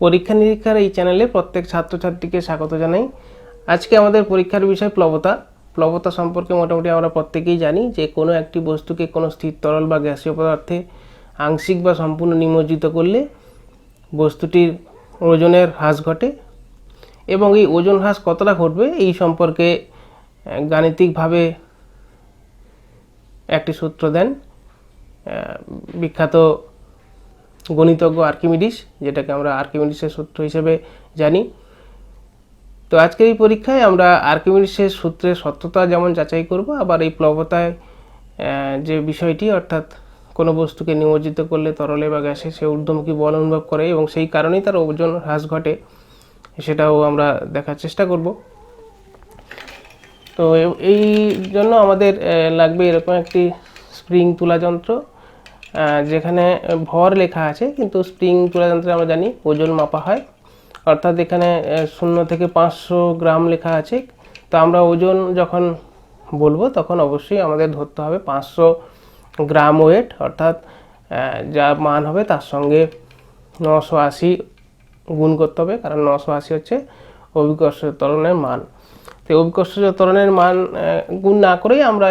পরীক্ষা নিরীক্ষার এই চ্যানেলে প্রত্যেক ছাত্রছাত্রীকে স্বাগত জানাই। আজকে আমাদের পরীক্ষার বিষয় প্লবতা। প্লবতা সম্পর্কে মোটামুটি আমরা প্রত্যেকেই জানি যে কোনো একটি বস্তুকে কোনো স্থির তরল বা গ্যাসীয় পদার্থে আংশিক বা সম্পূর্ণ নিমজ্জিত করলে বস্তুটির ওজনের হ্রাস ঘটে এবং এই ওজন হ্রাস কতটা ঘটবে এই সম্পর্কে গাণিতিকভাবে একটি সূত্র দেন বিখ্যাত গণিতজ্ঞ আর্কিমিডিস, যেটাকে আমরা আর্কিমিডিসের সূত্র হিসেবে জানি। তো আজকের এই পরীক্ষায় আমরা আর্কিমিডিসের সূত্রের সত্যতা যেমন যাচাই করব, আবার এই প্লবতায় যে বিষয়টি, অর্থাৎ কোনো বস্তুকে নিমজ্জিত করলে তরলে বা গ্যাসে সে ঊর্ধ্বমুখী বল অনুভব করে এবং সেই কারণেই তার ওজন হ্রাস ঘটে, সেটাও আমরা দেখার চেষ্টা করব। তো এই জন্য আমাদের লাগবে এরকম একটি স্প্রিং তুলা যন্ত্র। যেখানে ভর লেখা আছে, কিন্তু স্প্রিং তুলা আমরা জানি ওজন মাপা হয়। অর্থাৎ এখানে শূন্য থেকে পাঁচশো গ্রাম লেখা আছে। তো আমরা ওজন যখন বলব, তখন অবশ্যই আমাদের ধরতে হবে পাঁচশো গ্রাম ওয়েট। অর্থাৎ যা মান হবে তার সঙ্গে নশো আশি গুণ করতে হবে, কারণ নশো আশি হচ্ছে অভিকর্ষ তরণের মান। তো অভিকর্ষ ত্বরণের মান গুণ না করেই আমরা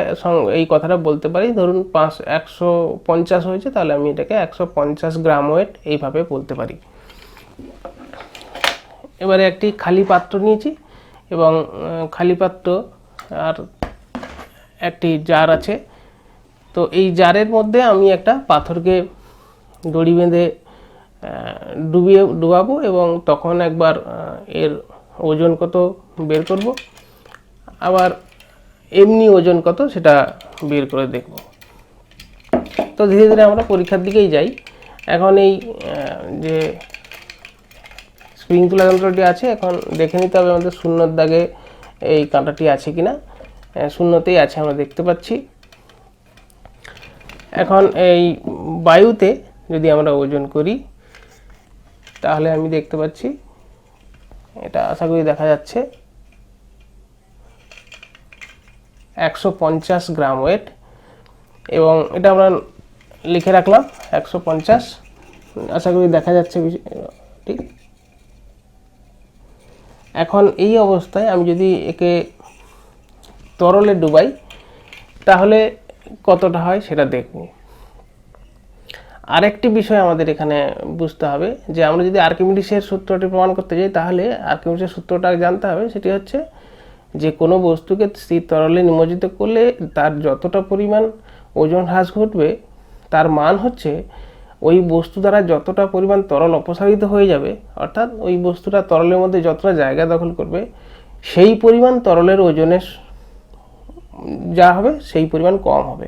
এই কথাটা বলতে পারি। ধরুন পাঁচ, একশো পঞ্চাশ হয়েছে, তাহলে আমি এটাকে একশো পঞ্চাশ গ্রাম ওয়েট এইভাবে বলতে পারি। এবারে একটি খালি পাত্র নিয়েছি এবং খালি পাত্র আর একটি জার আছে। তো এই জারের মধ্যে আমি একটা পাথরকে দড়ি বেঁধে ডুবিয়ে, ডুবাবো এবং তখন একবার এর ওজন কত বের করব। আবার এমনি ওজন কত সেটা বের করে দেখব। তো ধীরে ধীরে আমরা পরীক্ষার দিকেই যাই। এখন এই যে স্প্রিং তুলা যন্ত্রটি আছে এখন দেখে নিতে হবে আমাদের শূন্যর দাগে এই কাঁটাটি আছে কিনা। আহ, শূন্যতেই আছে আমরা দেখতে পাচ্ছি। এখন এই বায়ুতে যদি আমরা ওজন করি তাহলে আমি দেখতে পাচ্ছি এটা আশা করি দেখা যাচ্ছে। একশো পঞ্চাশ গ্রাম ওয়েট এবং এটা আমরা লিখে রাখলাম একশো পঞ্চাশ। আশা করি দেখা যাচ্ছে ঠিক এখন এই অবস্থায় আমি যদি একে তরলে ডুবাই, তাহলে কতটা হয় সেটা দেখব। আরেকটি বিষয় আমাদের এখানে বুঝতে হবে, যে আমরা যদি আর্কিমিডিসের সূত্রটি প্রমাণ করতে যাই, তাহলে আর্কিমিডিসের সূত্রটা জানতে হবে, সেটি হচ্ছে যে কোনো বস্তুকে স্থির তরলে নিমজ্জিত করলে তার যতটা পরিমাণ ওজন হ্রাস ঘটবে, তার মান হচ্ছে ওই বস্তু দ্বারা যতটা পরিমাণ তরল অপসারিত হয়ে যাবে, অর্থাৎ ওই বস্তুটা তরলের মধ্যে যতটা জায়গা দখল করবে, সেই পরিমাণ তরলের ওজনের যা হবে, সেই পরিমাণ কম হবে।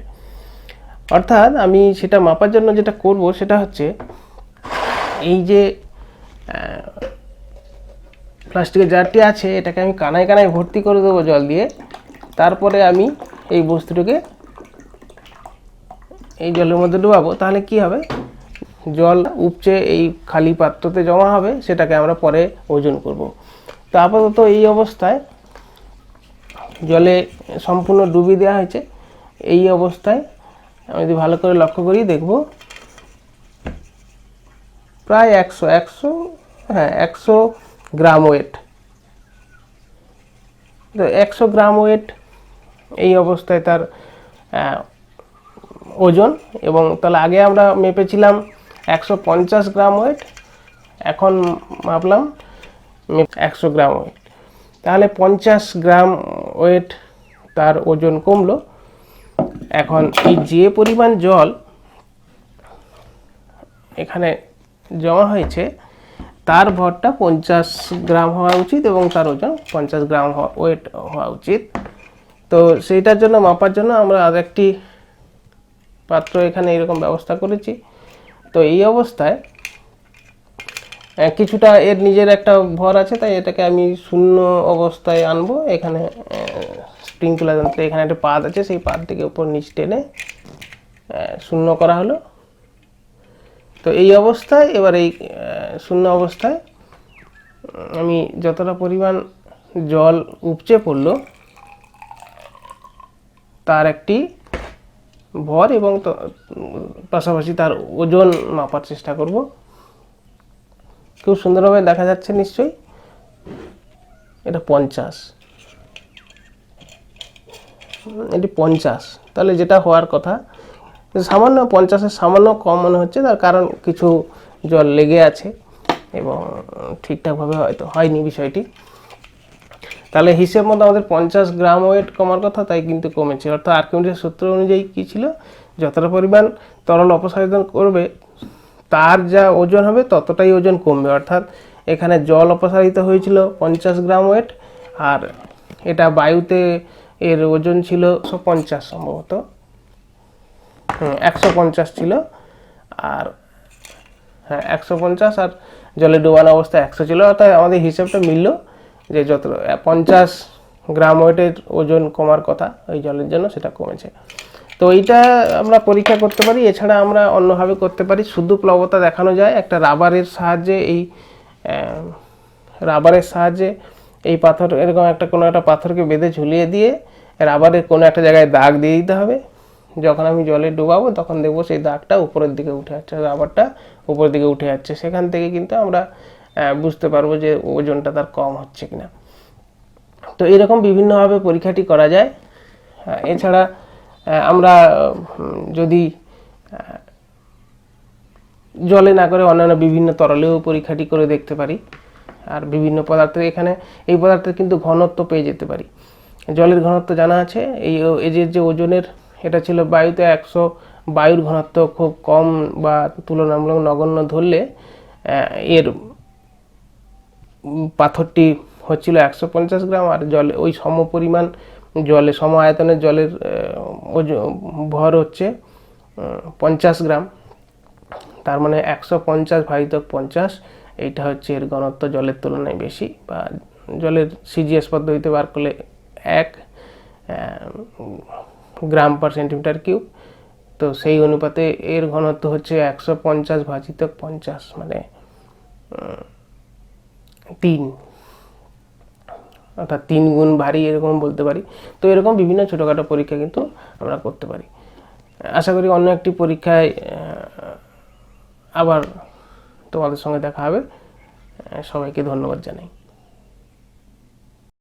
অর্থাৎ আমি সেটা মাপার জন্য যেটা করব সেটা হচ্ছে এই যে প্লাস্টিকের জারটি আছে, এটাকে আমি কানায় কানায় ভর্তি করে দেবো জল দিয়ে। তারপরে আমি এই বস্তুটাকে এই জলের মধ্যে ডুবাবো। তাহলে কি হবে? জল উপচে এই খালি পাত্রতে জমা হবে, সেটাকে আমরা পরে ওজন করব। তো আপাতত এই অবস্থায় জলে সম্পূর্ণ ডুবিয়ে দেওয়া হয়েছে। এই অবস্থায় আমি যদি ভালো করে লক্ষ্য করি, দেখব প্রায় একশো একশো হ্যাঁ একশো গ্রাম ওয়েট। তো একশো গ্রাম ওয়েট এই অবস্থায় তার ওজন এবং তাহলে আগে আমরা মেপেছিলাম একশো পঞ্চাশ গ্রাম ওয়েট, এখন মাপলাম একশো গ্রাম ওয়েট। তাহলে পঞ্চাশ গ্রাম ওয়েট তার ওজন কমলো। এখন এই যে পরিমাণ জল এখানে জমা হয়েছে তার ভরটা পঞ্চাশ গ্রাম হওয়া উচিত এবং তার ওজন পঞ্চাশ গ্রাম ওয়েট হওয়া উচিত। তো সেইটার জন্য, মাপার জন্য আমরা আর একটি পাত্র এখানে এরকম ব্যবস্থা করেছি। তো এই অবস্থায় কিছুটা এর নিজের একটা ভর আছে, তাই এটাকে আমি শূন্য অবস্থায় আনব। এখানে স্প্রিং তুলা যন্ত্রে এখানে একটা পাত আছে, সেই পাতটিকে উপর নিচ টেনে শূন্য করা হলো। তো এই অবস্থায়, এবার এই শূন্য অবস্থায় আমি যতটা পরিমাণ জল উপচে পড়ল, তার একটি ভর এবং পাশাপাশি তার ওজন মাপার চেষ্টা করব। খুব সুন্দরভাবে দেখা যাচ্ছে নিশ্চয়ই, এটা পঞ্চাশ। এটি পঞ্চাশ। তাহলে যেটা হওয়ার কথা সামান্য, পঞ্চাশের সামান্য কম মনে হচ্ছে, তার কারণ কিছু জল লেগে আছে এবং ঠিকঠাকভাবে হয়তো হয়নি বিষয়টি। তাহলে হিসেব মতো আমাদের পঞ্চাশ গ্রাম ওয়েট কমার কথা, তাই কিন্তু কমেছে। অর্থাৎ আর্কিমিডিসের সূত্র অনুযায়ী কী ছিল? যতটা পরিমাণ তরল অপসারিত করবে, তার যা ওজন হবে, ততটাই ওজন কমবে। অর্থাৎ এখানে জল অপসারিত হয়েছিল পঞ্চাশ গ্রাম ওয়েট, আর এটা বায়ুতে এর ওজন ছিল পঞ্চাশ সম্ভবত। একশো পঞ্চাশ ছিল। আর হ্যাঁ একশো পঞ্চাশ আর জলে ডোবানো অবস্থায় একশো ছিল। অর্থাৎ আমাদের হিসেবটা মিলল যে যত পঞ্চাশ গ্রাম ওয়েটের ওজন কমার কথা ওই জলের জন্য সেটা কমেছে। তো এইটা আমরা পরীক্ষা করতে পারি। এছাড়া আমরা অন্যভাবে করতে পারি। শুধু প্লবতা দেখানো যায়। একটা রাবারের সাহায্যে এই রাবারের সাহায্যে এই পাথর, এরকম একটা কোনো একটা পাথরকে বেঁধে ঝুলিয়ে দিয়ে রাবারের কোনো একটা জায়গায় দাগ দিয়ে দিতে হবে। যখন আমি জলে ডুবাবো, তখন দেখব সেই দাগটা উপরের দিকে উঠে যাচ্ছে, রাবারটা উপরের দিকে উঠে যাচ্ছে। সেখান থেকে কিন্তু আমরা বুঝতে পারব যে ওজনটা তার কম হচ্ছে কিনা। তো এরকম বিভিন্নভাবে পরীক্ষাটি করা যায়। এছাড়া আমরা যদি জলে না করে অন্যান্য বিভিন্ন তরলেও পরীক্ষাটি করে দেখতে পারি। আর বিভিন্ন পদার্থ এখানে, এই পদার্থের কিন্তু ঘনত্ব পেয়ে যেতে পারি। জলের ঘনত্ব জানা আছে। এই এজের যে ওজনের এটা ছিল বায়ুতে একশো, বায়ুর ঘনত্ব খুব কম বা তুলনামূলক নগণ্য ধরলে এর পাথরটি হচ্ছিল একশো পঞ্চাশ গ্রাম আর জলে, ওই সম পরিমাণ জলে, সম আয়তনের জলের ভর হচ্ছে পঞ্চাশ গ্রাম। তার মানে একশো পঞ্চাশ ভাজিতক পঞ্চাশ, এইটা হচ্ছে এর ঘনত্ব জলের তুলনায় বেশি বা জলের সিজিএস পদ্ধতিতে বার করলে এক গ্রাম পার সেন্টিমিটার কিউব তো সেই অনুপাতে এর ঘনত্ব হচ্ছে একশো পঞ্চাশ ভাজিতক পঞ্চাশ মানে তিন। অর্থাৎ তিন গুণ ভারী এরকম বলতে পারি। তো এরকম বিভিন্ন ছোটোখাটো পরীক্ষা কিন্তু আমরা করতে পারি। আশা করি অন্য একটি পরীক্ষায় আবার তোমাদের সঙ্গে দেখা হবে। সবাইকে ধন্যবাদ জানাই।